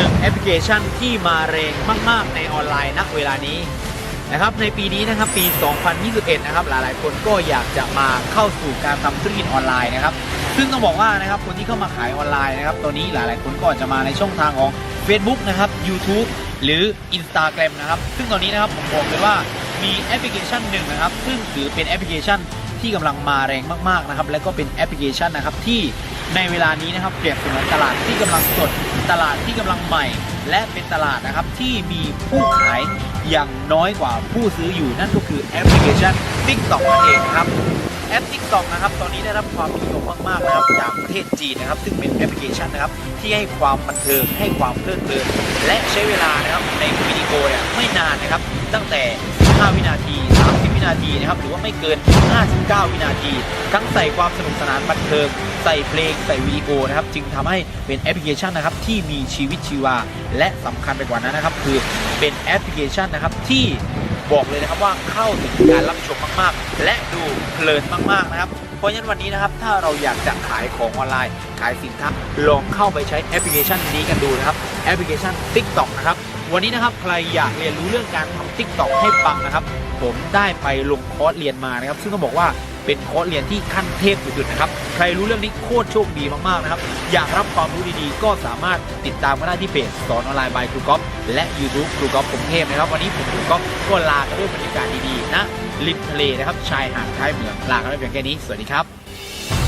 นึ่งแอปพลิเคชันที่มาแรงมาก ๆ ในออนไลน์ณเวลานี้นะครับในปีนี้นะครับปี 2021 นะครับหลายๆ คนก็อยากจะมาเข้าสู่การทำธุรกิจออนไลน์นะครับซึ่งต้องบอกว่านะครับคนที่เข้ามาขายออนไลน์นะครับตอนนี้หลายๆ คนก็จะมาในช่องทางของ Facebook นะครับ YouTube หรือ Instagram นะครับซึ่งตอนนี้นะครับผมบอกเลยว่ามีแอปพลิเคชันหนึ่งนะครับซึ่งถือเป็นแอปพลิเคชันที่กำลังมาแรงมากๆนะครับและก็เป็นแอปพลิเคชันนะครับที่ ในเวลานี้นะครับเปรียบเสมือนตลาดที่กำลังสดตลาดที่กำลังใหม่ และเป็นตลาดนะครับที่มีผู้ขายอย่างน้อยกว่าผู้ซื้ออยู่นั่นก็คือแอปพลิเคชัน TikTok นั่นเองครับแอป TikTok นะครับตอนนี้ได้รับความนิยมมากๆนะครับจากประเทศจีนนะครับ ซึ่งเป็นแอปพลิเคชันนะครับที่ให้ความบันเทิงให้ความเพลิดเพลินและใช้เวลานะครับในวิดีโอเนี่ยไม่นานนะครับ ตั้งแต่ 5 วินาที 30 วินาทีนะครับหรือว่าไม่เกิน 59 วินาที ทั้งใส่ความสนุกสนานบันเทิง ใส่เพลงใส่วิดีโอนะครับจึงทำให้เป็นแอปพลิเคชันนะครับที่มีชีวิตชีวา และสำคัญไปกว่านั้นนะครับ คือเป็นแอปพลิเคชันนะครับที่บอกเลยนะครับว่าเข้าถึงการรับชมมากๆ และดูเพลินมากๆนะครับเพราะฉะนั้นวันนี้นะครับถ้าเราอยากจะขายของออนไลน์ ขายสินค้าลองเข้าไปใช้แอปพลิเคชันนี้กันดูนะครับแอปพลิเคชัน TikTok นะครับวันนี้นะครับใครอยากเรียนรู้เรื่องการทำ TikTok ให้ปังนะครับ ผมได้ไปลงคอร์สเรียนมานะครับ ซึ่งต้องบอกว่า เป็นคอร์สเรียนที่ขั้นเทพสุดๆนะครับ ใครรู้เรื่องนี้โคตรโชคดีมากๆนะครับ อยากรับความรู้ดีๆ ก็สามารถติดตามกันได้ที่เพจสอนออนไลน์บายครูก๊อฟและ YouTube ครูก๊อฟกรุงเทพนะครับ วันนี้ผมครูก๊อฟก็ลากันด้วยบรรยากาศดีๆนะริมทะเลนะครับชายหาดท้ายเมืองลากันไปเพียงแค่นี้สวัสดีครับ